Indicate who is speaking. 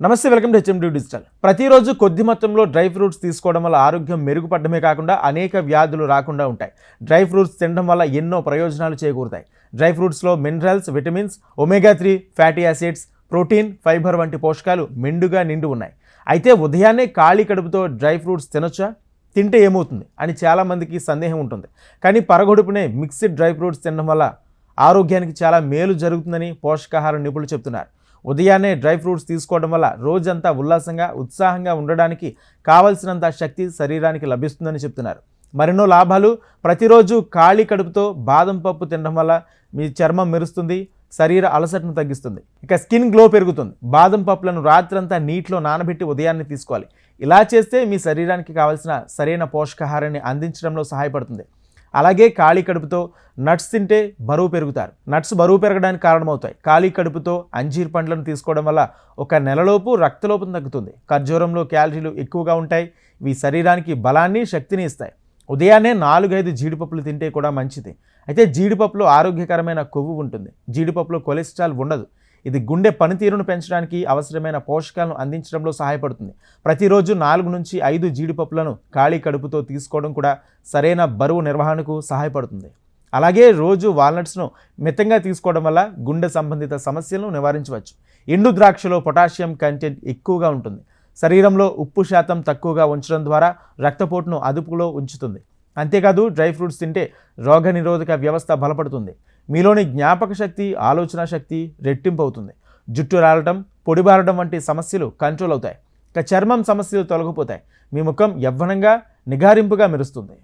Speaker 1: నమస్తే welcome to HMD digital. ప్రతిరోజు కొద్ది మొత్తంలో డ్రై ఫ్రూట్స్ తీసుకోవడం వల్ల ఆరోగ్యం మెరుగుపడమే కాకుండా అనేక వ్యాధులు రాకుండా ఉంటాయి. డ్రై ఫ్రూట్స్ తినడం వల్ల ఎన్నో ప్రయోజనాలు చేకూరుతాయి. Dry ఫ్రూట్స్లో minerals vitamins omega three fatty acids protein fibre వంటి పోషకాలు మెండుగా నిండి ఉన్నాయి. అయితే ఉదయాన్నే ఖాళీ కడుపుతో డ్రై ఫ్రూట్స్ తినొచ్చా? తింటే ఏమవుతుంది? అని చాలామందికి సందేహం ఉంటుంది. కానీ పరగొడుపునే మిక్స్డ్ డ్రై ఫ్రూట్స్ తినడం వల్ల ఆరోగ్యానికి చాలా మేలు జరుగుతుందని పోషకాహార నిపుణులు చెప్తున్నారు ఉదయాన్నే డ్రై ఫ్రూట్స్ తీసుకోవడం వల్ల రోజంతా ఉల్లాసంగా ఉత్సాహంగా ఉండడానికి కావలసినంత శక్తి శరీరానికి లభిస్తుందని చెప్తున్నారు మరెన్నో లాభాలు. ప్రతిరోజు ఖాళీ కడుపుతో బాదం పప్పు తినడం వల్ల మీ చర్మం మెరుస్తుంది శరీర అలసటను తగ్గిస్తుంది. ఇక స్కిన్ గ్లో పెరుగుతుంది. బాదం పప్పులను రాత్రంతా నీటిలో నానబెట్టి ఉదయాన్నే తీసుకోవాలి. ఇలా చేస్తే మీ శరీరానికి కావాల్సిన సరైన పోషకాహారాన్ని అందించడంలో సహాయపడుతుంది. అలాగే ఖాళీ కడుపుతో నట్స్ తింటే బరువు పెరుగుతారు. నట్స్ బరువు పెరగడానికి కారణమవుతాయి. ఖాళీ కడుపుతో అంజీర్ పండ్లను తీసుకోవడం వల్ల ఒక నెలలోపు రక్తలోపం తగ్గుతుంది. ఖర్జూరంలో క్యాలరీలు ఎక్కువగా ఉంటాయి. ఇవి శరీరానికి బలాన్ని శక్తిని ఇస్తాయి. ఉదయాన్నే నాలుగైదు జీడిపప్పులు తింటే కూడా మంచిది. అయితే జీడిపప్పులో ఆరోగ్యకరమైన కొవ్వు ఉంటుంది. జీడిపప్పులో కొలెస్ట్రాల్ ఉండదు. ఇది గుండె పనితీరును పెంచడానికి అవసరమైన పోషకాలను అందించడంలో సహాయపడుతుంది. ప్రతిరోజు నాలుగు నుంచి ఐదు జీడిపప్పులను ఖాళీ కడుపుతో తీసుకోవడం కూడా సరైన బరువు నిర్వహణకు సహాయపడుతుంది. అలాగే రోజు వాల్నట్స్ను మితంగా తీసుకోవడం వల్ల గుండె సంబంధిత సమస్యలను నివారించవచ్చు. ఎండు ద్రాక్షలో పొటాషియం కంటెంట్ ఎక్కువగా ఉంటుంది. శరీరంలో ఉప్పు శాతం తక్కువగా ఉంచడం ద్వారా రక్తపోటును అదుపులో ఉంచుతుంది. అంతేకాదు డ్రై ఫ్రూట్స్ తింటే రోగనిరోధక వ్యవస్థ బలపడుతుంది. మీలోని జ్ఞాపక శక్తి ఆలోచన శక్తి రెట్టింపు అవుతుంది. జుట్టు రాలటం పొడిబారడం వంటి సమస్యలు కంట్రోల్ అవుతాయి. ఇక చర్మం సమస్యలు తొలగిపోతాయి. మీ ముఖం యవ్వనంగా నిగారింపుగా మెరుస్తుంది.